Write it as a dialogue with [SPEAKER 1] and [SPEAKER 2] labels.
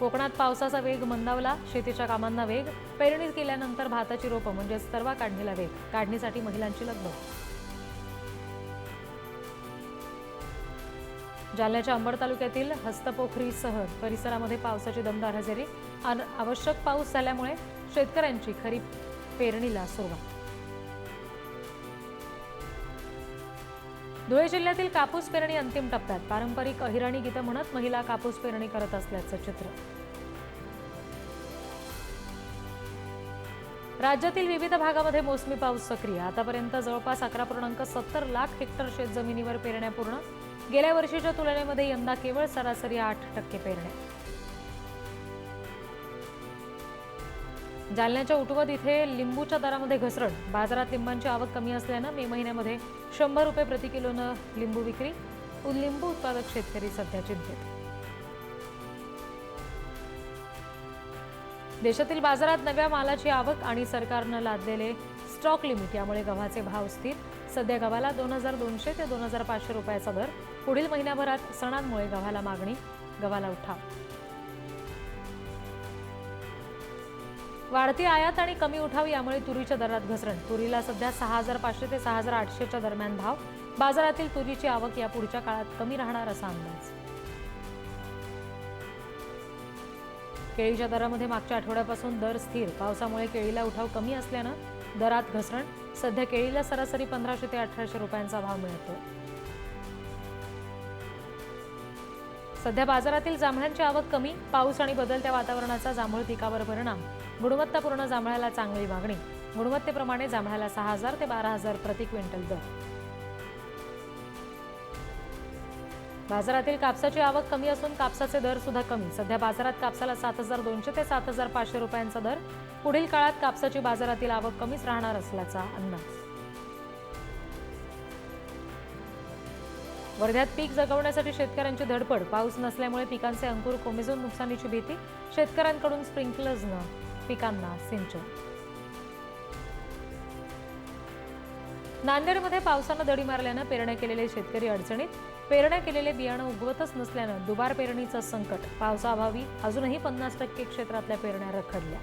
[SPEAKER 1] कोकणात पावसाचा वेग मंदावला शेतीच्या कामांना वेग पेरणी केल्यानंतर भाताची रोपं म्हणजेच तरवा काढणीला वेग काढणीसाठी महिलांची लगबग. जालन्याच्या अंबड तालुक्यातील हस्तपोखरीसह परिसरामध्ये पावसाची दमदार हजेरी. अन- आवश्यक पाऊस झाल्यामुळे शेतकऱ्यांची खरीप पेरणीला सुरुवात. धुळे जिल्ह्यातील कापूस पेरणी अंतिम टप्प्यात. पारंपरिक अहिराणी गीतं म्हणत महिला कापूस पेरणी करत असल्याचं चित्र. राज्यातील विविध भागामध्ये मोसमी पाऊस सक्रिय. आतापर्यंत जवळपास अकरा पूर्णांक सत्तर लाख हेक्टर शेतजमिनीवर पेरण्या पूर्ण. गेल्या वर्षीच्या तुलनेमध्ये यंदा केवळ सरासरी आठ टक्के पेरण्या. जालन्याच्या उटवद इथे लिंबूच्या दरामध्ये घसरण. बाजारात लिंबांची आवक कमी असल्यानं मे महिन्यामध्ये शंभर रुपये प्रति किलोनं लिंबू विक्री. लिंबू उत्पादक शेतकरी सध्या चिंतेत देशातील बाजारात नव्या मालाची आवक आणि सरकारनं लादलेले स्टॉक लिमिट यामुळे गव्हाचे भाव स्थिर. सध्या गव्हाला दोन हजार दोनशे ते दोन हजार पाचशे रुपयाचा दर. पुढील महिन्याभरात सणांमुळे गव्हाला मागणी गव्हाला उठाव. वाढती आयात आणि कमी उठाव यामुळे तुरीच्या दरात घसरण. तुरीला सध्या सहा हजार पाचशे ते सहा हजार आठशेच्या दरम्यान भाव. बाजारातील तुरीची आवक या पुढच्या काळात कमी राहणार असा अंदाज. केळीच्या दरामध्ये मागच्या आठवड्यापासून दर स्थिर. पावसामुळे केळीला उठाव कमी असल्यानं दरात घसरण. सध्या केळीला सरासरी पंधराशे ते अठराशे रुपयांचा भाव मिळतो सध्या बाजारातील जांभळांची आवक कमी पाऊस आणि बदलत्या वातावरणाचा जांभूळ पिकावर परिणाम गुणवत्तापूर्ण जांभळ्याला चांगली मागणी. गुणवत्तेप्रमाणे जांभळ्याला सहा हजार ते बारा हजार प्रति क्विंटल दर. बाजारातील कापसाची आवक कमी असून कापसाचे दर सुद्धा कमी. सध्या बाजारात कापसाला सात हजार दोनशे ते सात हजार पाचशे रुपयांचा दर. पुढील काळात कापसाची बाजारातील आवक कमीच राहणार असल्याचा अंदाज. वर्ध्यात पीक जगवण्यासाठी शेतकऱ्यांची धडपड. पाऊस नसल्यामुळे पिकांचे अंकुर कोमेजून नुकसानीची भीती. शेतकऱ्यांकडून स्प्रिंकलर्सनं पिकांना सिंचन. नांदेडमध्ये पावसानं दडी मारल्यानं पेरण्या केलेले शेतकरी अडचणीत. पेरण्या केलेले बियाणं उगवतच नसल्यानं दुबार पेरणीचं संकट. पावसाअभावी अजूनही पन्नास टक्के क्षेत्रातल्या पेरण्या रखडल्या.